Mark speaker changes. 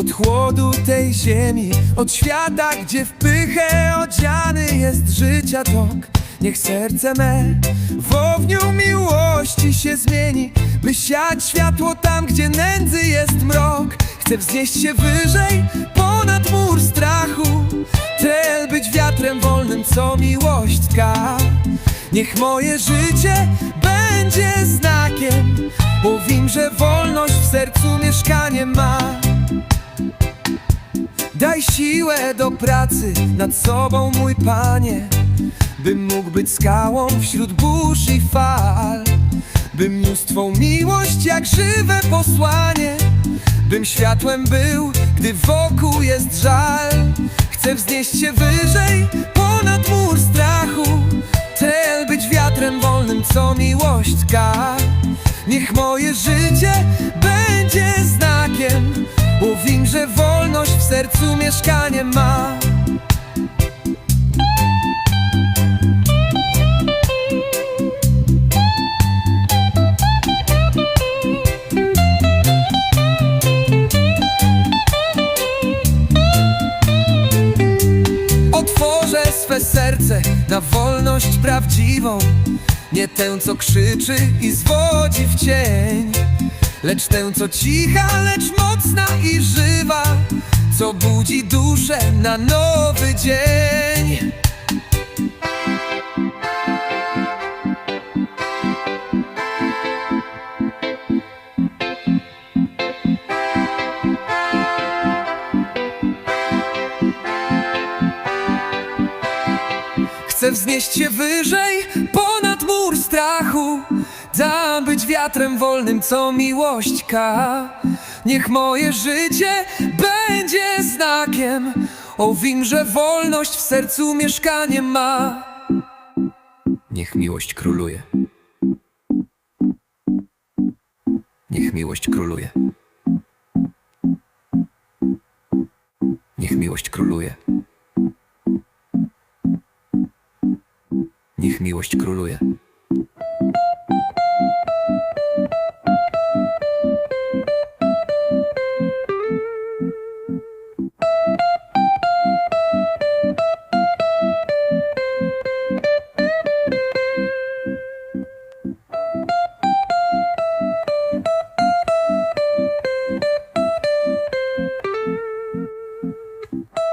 Speaker 1: Od chłodu tej ziemi, od świata, gdzie w pychę odziany jest życia tok. Niech serce me w ogniu miłości się zmieni By siać światło tam, gdzie nędzy jest mrok. Chcę wznieść się wyżej, ponad mur strachu Tel być wiatrem wolnym, co miłość tka Niech moje życie będzie znakiem Bo wiem, że wolność w sercu mieszkanie ma Daj siłę do pracy nad sobą, mój panie Bym mógł być skałą wśród burz i fal Bym niósł Twą miłość jak żywe posłanie Bym światłem był, gdy wokół jest żal. Chcę wznieść się wyżej, ponad mur strachu Tel być wiatrem wolnym, co miłość tka Niech moje życie wiem, że wolność w sercu mieszkanie ma. Otworzę swe serce na wolność prawdziwą Nie tę, co krzyczy i zwodzi w cień Lecz tę, co cicha, lecz mocna i żywa Co budzi duszę na nowy dzień. Chcę wznieść się wyżej, ponad mur strachu Dam być wiatrem wolnym, co miłość ka Niech moje życie będzie znakiem. O wiem, że wolność w sercu mieszkanie ma. Niech miłość króluje. Niech miłość króluje. Niech miłość króluje. Niech miłość króluje. you